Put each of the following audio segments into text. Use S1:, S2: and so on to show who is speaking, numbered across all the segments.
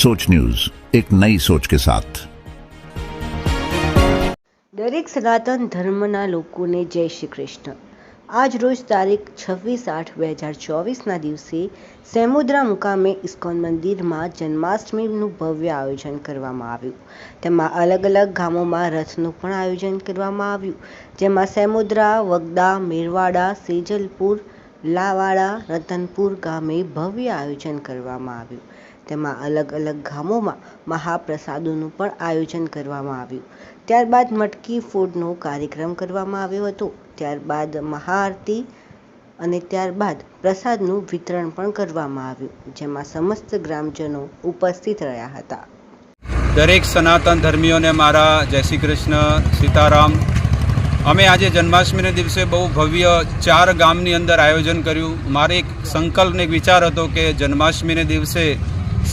S1: सोच न्यूज एक नई सोच के साथ
S2: દરેક સનાતન ધર્મના લોકોને જય શ્રી કૃષ્ણ આજ રોજ તારીખ છવ્વીસ આઠ બે હજાર ચોવીસના દિવસે સેમુદ્રા મુકામે ઇસ્કોન મંદિરમાં જન્માષ્ટમીનું ભવ્ય આયોજન કરવામાં આવ્યું તેમાં અલગ અલગ ગામોમાં રથનું પણ આયોજન કરવામાં આવ્યું જેમાં સેમુદ્રા વગદા મેરવાડા સેજલપુર લાવાડા રતનપુર ગામે ભવ્ય આયોજન કરવામાં આવ્યું તેમાં અલગ અલગ ગામોમાં મહાપ્રસાદોનું પણ આયોજન કરવામાં આવ્યું. ત્યારબાદ મટકી ફૂડનો કાર્યક્રમ કરવામાં આવ્યો હતો. ત્યારબાદ મહાઆરતી અને ત્યારબાદ પ્રસાદનું વિતરણ પણ કરવામાં આવ્યું, જેમાં સમસ્ત ગ્રામજનો ઉપસ્થિત રહ્યા હતા.
S3: દરેક સનાતન ધર્મીઓને મારા જય શ્રી કૃષ્ણ, સીતારામ. અમે આજે જન્માષ્ટમીના દિવસે બહુ ભવ્ય ચાર ગામની અંદર આયોજન કર્યું. મારે એક સંકલ્પને એક વિચાર હતો કે જન્માષ્ટમીને દિવસે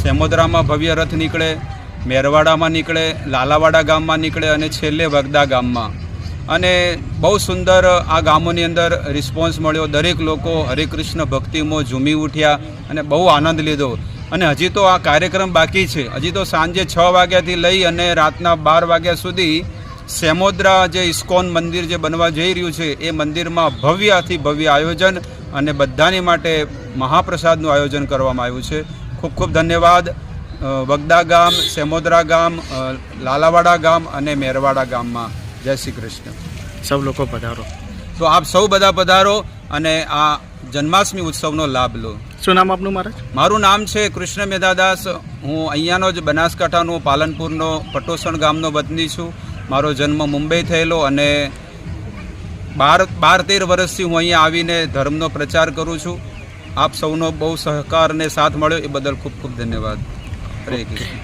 S3: સેમોદરામાં ભવ્ય રથ નીકળે, મેરવાડામાં નીકળે, લાલાવાડા ગામમાં નીકળે અને છેલ્લે વગદા ગામમાં. અને બહુ સુંદર આ ગામોની અંદર રિસ્પોન્સ મળ્યો. દરેક લોકો હરેકૃષ્ણ ભક્તિમાં ઝૂમી ઉઠ્યા અને બહુ આનંદ લીધો. અને હજી તો આ કાર્યક્રમ બાકી છે. હજી તો સાંજે છ વાગ્યાથી લઈ અને રાતના બાર વાગ્યા સુધી સેમોદ્રા જે ઇસ્કોન મંદિર જે બનવા જઈ રહ્યું છે, એ મંદિરમાં ભવ્યથી ભવ્ય આયોજન અને બધાની માટે મહાપ્રસાદનું આયોજન કરવામાં આવ્યું છે. ખૂબ ખૂબ ધન્યવાદ વગદા ગામ સેમોદરા ગામ લાલાવાડા ગામ અને મેરવાડા ગામમાં. જય શ્રી કૃષ્ણ.
S4: સૌ લોકો પધારો.
S3: તો આપ સૌ બધા પધારો અને આ જન્માષ્ટમી ઉત્સવનો લાભ લો.
S4: શું નામ આપનું મહારાજ?
S3: મારું નામ છે કૃષ્ણ મેધાદાસ. હું અહીંયાનો જ બનાસકાંઠાનો પાલનપુરનો પટોસણ ગામનો વતની છું. મારો જન્મ મુંબઈ થયેલો અને બાર બાર તેર વર્ષથી હું અહીંયા આવીને ધર્મનો પ્રચાર કરું છું. આપ સૌનો બહુ સહકાર અને સાથ મળ્યો. એ બદલ ખૂબ ખૂબ ધન્યવાદ. હરે કૃષ્ણ.